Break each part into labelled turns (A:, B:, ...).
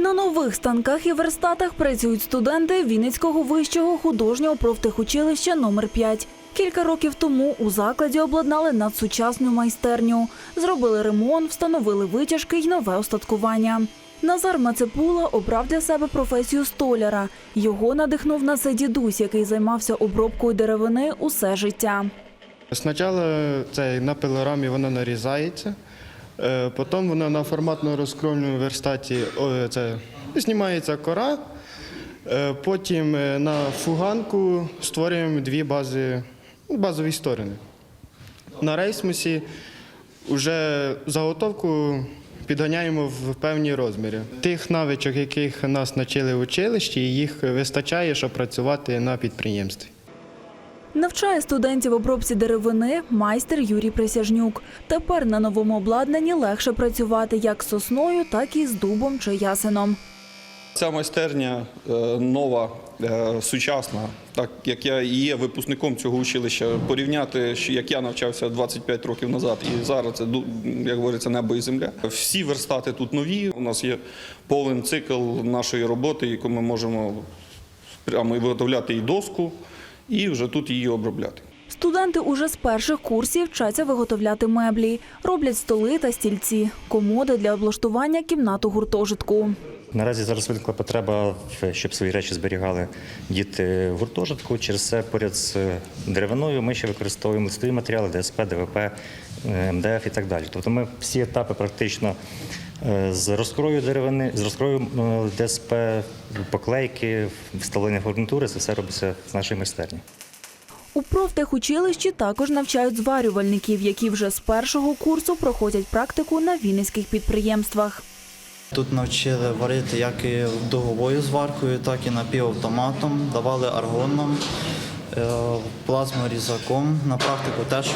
A: На нових станках і верстатах працюють студенти Вінницького вищого художнього профтехучилища номер 5 Кілька років тому у закладі обладнали надсучасну майстерню, зробили ремонт, встановили витяжки й нове остаткування. Назар Мацепула обрав для себе професію столяра. Його надихнув на це дідусь, який займався обробкою деревини усе життя.
B: Спочатку це на пилорамі воно нарізається, потім воно на форматно розкровному верстаті це, знімається кора, е, потім е, на фуганку створюємо дві бази, ну, базові сторони. На рейсмусі вже заготовку підганяємо в певні розміри. Тих навичок, яких нас навчили в училищі, їх вистачає, щоб працювати на підприємстві.
A: Навчає студентів обробці деревини майстер Юрій Присяжнюк. Тепер на новому обладнанні легше працювати як з сосною, так і з дубом чи ясеном.
C: Ця майстерня е, нова, е, сучасна, так як я і є випускником цього училища, порівняти, як я навчався 25 років назад, і зараз це як говориться, небо і земля. Всі верстати тут нові. У нас є повен цикл нашої роботи, яку ми можемо прямо виготовляти і доску, і вже тут її обробляти.
A: Студенти уже з перших курсів вчаться виготовляти меблі, роблять столи та стільці, комоди для облаштування кімнату гуртожитку.
D: Наразі зараз виникла потреба, щоб свої речі зберігали діти в гуртожитку. Через це поряд з деревиною ми ще використовуємо листові матеріали, ДСП, ДВП, е, МДФ і так далі. Тобто ми всі етапи практично е, з розкрою деревини, з розкрою е, ДСП, поклейки, вставлення фурнітури, це все робиться з нашої майстерні.
A: У профтехучилищі також навчають зварювальників, які вже з першого курсу проходять практику на вінницьких підприємствах.
E: Тут навчили варити як і дуговою зваркою, так і напівавтоматом, давали аргоном, е, плазморізаком. На практику теж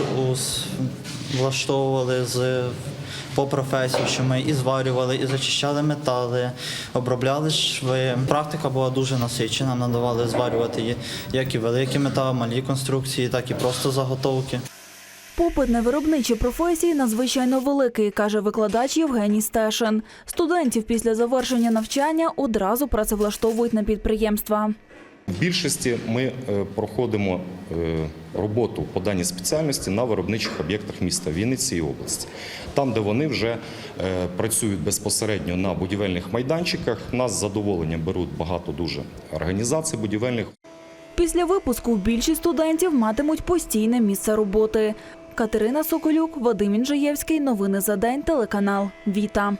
E: влаштовували з по професії, що ми і зварювали, і зачищали метали, обробляли шви. Практика була дуже насичена, надавали зварювати як і великі метали, малі конструкції, так і просто заготовки.
A: Попит на виробничі професії надзвичайно великий, каже викладач Євгеній Стешин. Студентів після завершення навчання одразу працевлаштовують на підприємства.
F: Більшості ми е, проходимо е, роботу по даній спеціальності на виробничих об'єктах міста Вінниці і області. Там, де вони вже е, працюють безпосередньо на будівельних майданчиках, нас з задоволенням беруть багато дуже організацій будівельних.
A: Після випуску більшість студентів матимуть постійне місце роботи. Катерина Соколюк, Вадим Інжиєвський. Новини за день. Телеканал Віта.